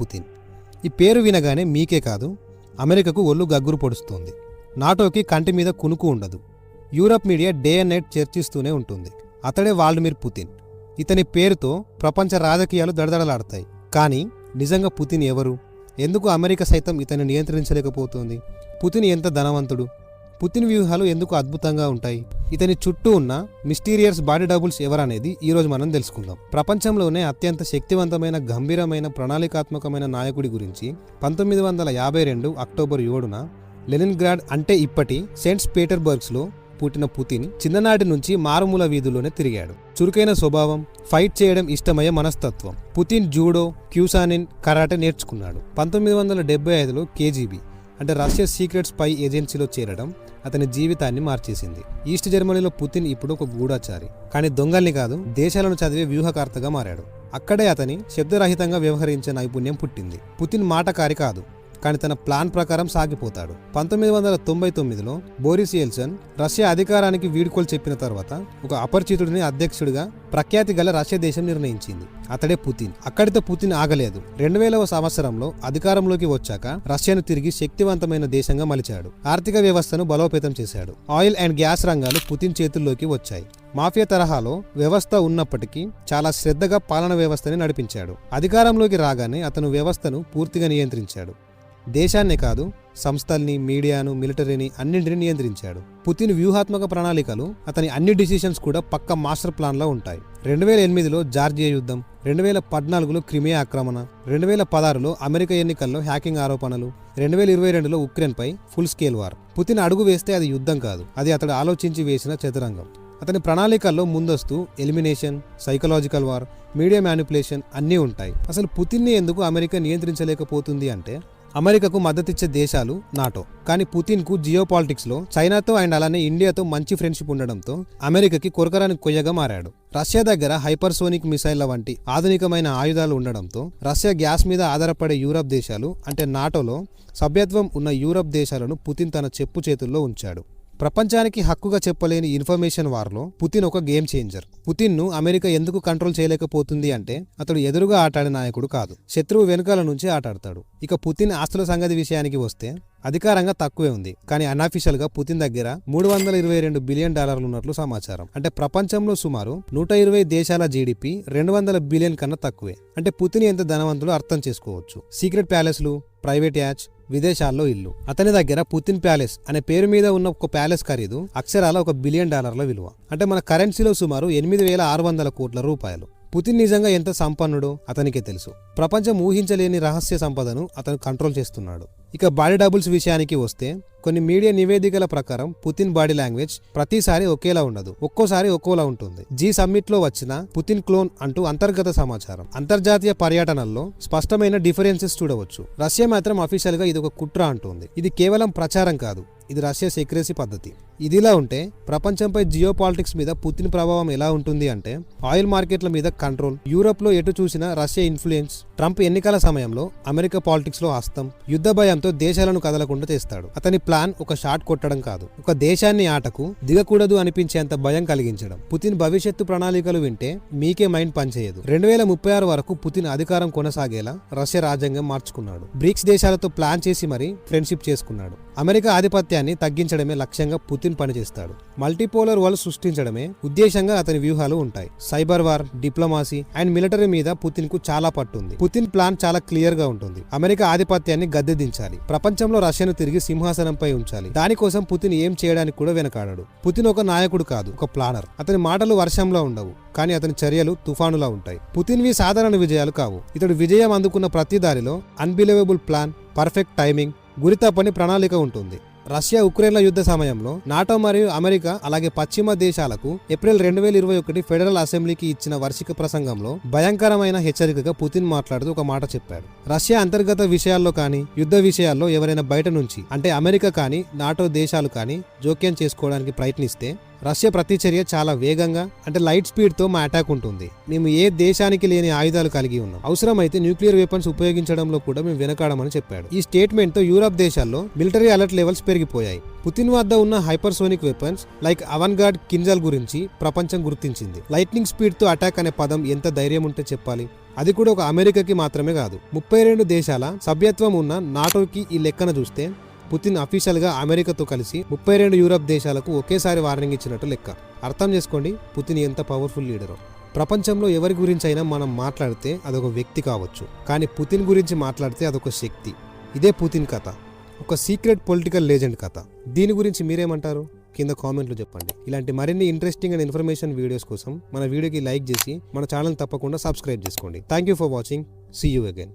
Putin. ఈ పేరు వినగానే మీకే కాదు అమెరికాకు ఒళ్ళు గగ్గురు పొడుస్తోంది. నాటోకి కంటి మీద కునుకు ఉండదు. Europe media day and night చర్చిస్తూనే ఉంటుంది. అతడే వాల్డిమిర్ పుతిన్. ఇతని పేరుతో ప్రపంచ రాజకీయాలు దడదడలాడతాయి. కానీ నిజంగా పుతిన్ ఎవరు? ఎందుకు అమెరికా సైతం ఇతన్ని నియంత్రించలేకపోతుంది? పుతిన్ ఎంత ధనవంతుడు? పుతిన్ వ్యూహాలు ఎందుకు అద్భుతంగా ఉంటాయి? ఇతని చుట్టూ ఉన్న మిస్టీరియస్ బాడీ డబుల్స్ ఎవరనేది ఈ రోజు మనం తెలుసుకుందాం. ప్రపంచంలోనే అత్యంత శక్తివంతమైన గంభీరమైన ప్రణాళికాత్మకమైన నాయకుడి గురించి పంతొమ్మిది వందల యాభై రెండు అక్టోబర్ ఏడున లెనిన్గ్రాడ్ అంటే ఇప్పటి సెయింట్స్ పీటర్బర్గ్స్లో పుట్టిన పుతిన్ చిన్ననాటి నుంచి మారుమూల వీధుల్లోనే తిరిగాడు. చురుకైన స్వభావం ఫైట్ చేయడం ఇష్టమయ్యే మనస్తత్వం పుతిన్ జూడో క్యూసానిన్ కరాటే నేర్చుకున్నాడు. పంతొమ్మిది వందల డెబ్బై ఐదులో కేజీబీ అంటే రష్యా సీక్రెట్ స్పై ఏజెన్సీలో చేరడం అతని జీవితాన్ని మార్చేసింది. ఈస్ట్ జర్మనీలో పుతిన్ ఇప్పుడు ఒక గూఢాచారి. కానీ దొంగల్ని కాదు దేశాలను చదివే వ్యూహకర్తగా మారాడు. అక్కడే అతని శబ్దరహితంగా వ్యవహరించే నైపుణ్యం పుట్టింది. పుతిన్ మాటకారి కాదు. కానీ తన ప్లాన్ ప్రకారం సాగిపోతాడు. పంతొమ్మిది వందల తొంభై తొమ్మిదిలో బోరిస్ ఎల్సన్ రష్యా అధికారానికి వీడ్కోలు చెప్పిన తర్వాత ఒక అపరిచితుడిని అధ్యక్షుడిగా ప్రఖ్యాతి గల రష్యా దేశం నిర్ణయించింది. అతడే పుతిన్. అక్కడితో పుతిన్ ఆగలేదు. రెండు వేలవ సంవత్సరంలో అధికారంలోకి వచ్చాక రష్యాను తిరిగి శక్తివంతమైన దేశంగా మలిచాడు. ఆర్థిక వ్యవస్థను బలోపేతం చేశాడు. ఆయిల్ అండ్ గ్యాస్ రంగాలు పుతిన్ చేతుల్లోకి వచ్చాయి. మాఫియా తరహాలో వ్యవస్థ ఉన్నప్పటికీ చాలా శ్రద్ధగా పాలన వ్యవస్థని నడిపించాడు. అధికారంలోకి రాగానే అతను వ్యవస్థను పూర్తిగా నియంత్రించాడు. దేశాన్నే కాదు సంస్థల్ని మీడియాను మిలిటరీని అన్నింటిని నియంత్రించాడు. పుతిన్ వ్యూహాత్మక ప్రణాళికలు అతని అన్ని డిసిషన్స్ కూడా పక్క మాస్టర్ ప్లాన్లో ఉంటాయి. రెండు వేల ఎనిమిదిలో జార్జియా యుద్ధం రెండు వేల పద్నాలుగులో క్రిమియా ఆక్రమణ రెండు వేల పదహారులో అమెరికా ఎన్నికల్లో హ్యాకింగ్ ఆరోపణలు రెండు వేల ఇరవై రెండులో ఉక్రెయిన్పై ఫుల్ స్కేల్ వార్. పుతిన్ అడుగు వేస్తే అది యుద్ధం కాదు అది అతడు ఆలోచించి వేసిన చతురంగం. అతని ప్రణాళికల్లో ముందస్తు elimination psychological war media manipulation అన్నీ ఉంటాయి. అసలు పుతిన్ని ఎందుకు అమెరికా నియంత్రించలేకపోతుంది అంటే అమెరికాకు మద్దతిచ్చే దేశాలు నాటో. కానీ పుతిన్కు జియో పాలిటిక్స్లో చైనాతో అండ్ అలానే ఇండియాతో మంచి ఫ్రెండ్షిప్ ఉండడంతో అమెరికాకి కొరకరాని కొయ్యగా మారాడు. రష్యా దగ్గర హైపర్సోనిక్ మిసైళ్ళ వంటి ఆధునికమైన ఆయుధాలు ఉండడంతో రష్యా గ్యాస్ మీద ఆధారపడే యూరప్ దేశాలు అంటే నాటోలో సభ్యత్వం ఉన్న యూరప్ దేశాలను పుతిన్ తన చెప్పు చేతుల్లో ఉంచాడు. ప్రపంచానికి హక్కుగా చెప్పలేని ఇన్ఫర్మేషన్ వార్లో పుతిన్ ఒక గేమ్ చేంజర్. పుతిన్ను అమెరికా ఎందుకు కంట్రోల్ చేయలేకపోతుంది అంటే అతడు ఎదురుగా ఆటాడే నాయకుడు కాదు. శత్రువు వెనుకాల నుంచి ఆటాడతాడు. ఇక పుతిన్ ఆస్తుల సంగతి విషయానికి వస్తే అధికారంగా తక్కువే ఉంది. కానీ అన్అఫీషియల్గా పుతిన్ దగ్గర మూడు వందల ఇరవై రెండు బిలియన్ డాలర్లు ఉన్నట్లు సమాచారం. అంటే ప్రపంచంలో సుమారు నూట ఇరవై దేశాల జీడిపి రెండు వందల బిలియన్ కన్నా తక్కువే. అంటే పుతిన్ ఎంత ధనవంతులు అర్థం చేసుకోవచ్చు. సీక్రెట్ ప్యాలెస్లు ప్రైవేట్ యాచ్ విదేశాల్లో ఇల్లు. అతని దగ్గర పుతిన్ ప్యాలెస్ అనే పేరు మీద ఉన్న ఒక ప్యాలెస్ ఖరీదు అక్షరాల ఒక బిలియన్ డాలర్ల విలువ. అంటే మన కరెన్సీలో సుమారు ఎనిమిది వేల ఆరు వందల కోట్ల రూపాయలు. పుతిన్ నిజంగా ఎంత సంపన్నుడో అతనికే తెలుసు. ప్రపంచం ఊహించలేని రహస్య సంపదను అతను కంట్రోల్ చేస్తున్నాడు. ఇక బాడీ డబుల్స్ విషయానికి వస్తే కొన్ని మీడియా నివేదికల ప్రకారం పుతిన్ బాడీ లాంగ్వేజ్ ప్రతిసారి ఒకేలా ఉండదు. ఒక్కోసారి ఒక్కోలా ఉంటుంది. జీ సమ్మిట్లో వచ్చిన పుతిన్ క్లోన్ అంటూ అంతర్గత సమాచారం. అంతర్జాతీయ పర్యటనల్లో స్పష్టమైన డిఫరెన్సెస్ చూడవచ్చు. రష్యా మాత్రం అఫీషియల్గా ఇది ఒక కుట్ర అంటోంది. ఇది కేవలం ప్రచారం కాదు. ఇది రష్యా సెక్రసీ పద్ధతి. ఇదిలా ఉంటే ప్రపంచంపై జియో పాలిటిక్స్ మీద పుతిన్ ప్రభావం ఎలా ఉంటుంది అంటే ఆయిల్ మార్కెట్ల మీద కంట్రోల్ యూరోప్లో ఎటు చూసినా రష్యా ఇన్ఫ్లుయెన్స్ ట్రంప్ ఎన్నికల సమయంలో అమెరికా పాలిటిక్స్లో హస్తం యుద్ధ భయంతో దేశాలను కదలకుండా చేస్తాడు. అతని ప్లాన్ ఒక షాట్ కొట్టడం కాదు. ఒక దేశాన్ని ఆటకు దిగకూడదు అనిపించేంత భయం కలిగించడం. పుతిన్ భవిష్యత్తు ప్రణాళికలు వింటే మీకే మైండ్ పనిచేయదు. రెండు వేల ముప్పై ఆరు వరకు పుతిన్ అధికారం కొనసాగేలా రష్యా రాజ్యాంగం మార్చుకున్నాడు. బ్రిక్స్ దేశాలతో ప్లాన్ చేసి మరీ ఫ్రెండ్షిప్ చేసుకున్నాడు. అమెరికా ఆధిపత్యాన్ని తగ్గించడమే లక్ష్యంగా పుతిన్ పనిచేస్తాడు. మల్టీపోలర్ వరల్డ్ సృష్టించడమే ఉద్దేశంగా అతని వ్యూహాలు ఉంటాయి. Cyber war diplomacy and military మీద పుతిన్కు చాలా పట్టుంది. పుతిన్ ప్లాన్ చాలా క్లియర్గా ఉంటుంది. అమెరికా ఆధిపత్యాన్ని గద్దెదించాలి. ప్రపంచంలో రష్యాను తిరిగి సింహాసనంపై ఉంచాలి. దానికోసం పుతిన్ ఏం చేయడానికి కూడా వెనకాడాడు. పుతిన్ ఒక నాయకుడు కాదు ఒక ప్లానర్. అతని మాటలు వర్షంలో ఉండవు కానీ అతని చర్యలు తుఫానులా ఉంటాయి. పుతిన్వి సాధారణ విజయాలు కావు. ఇతడు విజయం అందుకున్న ప్రతి దారిలో అన్బిలీవబుల్ ప్లాన్ పర్ఫెక్ట్ టైమింగ్ గురి తప్పని ప్రణాళిక ఉంటుంది. రష్యా ఉక్రెయిన్ల యుద్ధ సమయంలో నాటో మరియు అమెరికా అలాగే పశ్చిమ దేశాలకు ఏప్రిల్ రెండు వేల ఇరవై ఒకటి ఫెడరల్ అసెంబ్లీకి ఇచ్చిన వార్షిక ప్రసంగంలో భయంకరమైన హెచ్చరికగా పుతిన్ మాట్లాడుతూ ఒక మాట చెప్పాడు. రష్యా అంతర్గత విషయాల్లో కానీ యుద్ధ విషయాల్లో ఎవరైనా బయట నుంచి అంటే అమెరికా కానీ నాటో దేశాలు కానీ జోక్యం చేసుకోవడానికి ప్రయత్నిస్తే రష్యా ప్రతిచర్య చాలా వేగంగా అంటే లైట్ స్పీడ్తో మా అటాక్ ఉంటుంది. మేము ఏ దేశానికి లేని ఆయుధాలు కలిగి ఉన్నాం. అవసరమైతే న్యూక్లియర్ వెపన్స్ ఉపయోగించడంలో కూడా మేము వెనకాడమని చెప్పాడు. ఈ స్టేట్మెంట్తో యూరప్ దేశాల్లో మిలిటరీ అలర్ట్ లెవెల్స్ పెరిగిపోయాయి. పుతిన్ వద్ద ఉన్న hypersonic weapons like Avangard Kinzhal గురించి ప్రపంచం గుర్తించింది. లైట్నింగ్ స్పీడ్తో అటాక్ అనే పదం ఎంత ధైర్యం ఉంటే చెప్పాలి? అది కూడా ఒక అమెరికాకి మాత్రమే కాదు. ముప్పై రెండు దేశాల సభ్యత్వం ఉన్న నాటోకి ఈ లెక్కన చూస్తే పుతిన్ అఫీషియల్గా అమెరికాతో కలిసి ముప్పై రెండు యూరప్ దేశాలకు ఒకేసారి వార్నింగ్ ఇచ్చినట్టు లెక్క. అర్థం చేసుకోండి పుతిన్ ఎంత పవర్ఫుల్ లీడరో. ప్రపంచంలో ఎవరి గురించి అయినా మనం మాట్లాడితే అదొక వ్యక్తి కావచ్చు. కానీ పుతిన్ గురించి మాట్లాడితే అదొక శక్తి. ఇదే పుతిన్ కథ. ఒక సీక్రెట్ పొలిటికల్ లేజెండ్ కథ. దీని గురించి మీరేమంటారు? కింద కామెంట్లు చెప్పండి. ఇలాంటి మరిన్ని ఇంట్రెస్టింగ్ అండ్ ఇన్ఫర్మేషన్ వీడియోస్ కోసం మన వీడియోకి లైక్ చేసి మన ఛానల్ తప్పకుండా సబ్స్క్రైబ్ చేసుకోండి. Thank you for watching. See you again.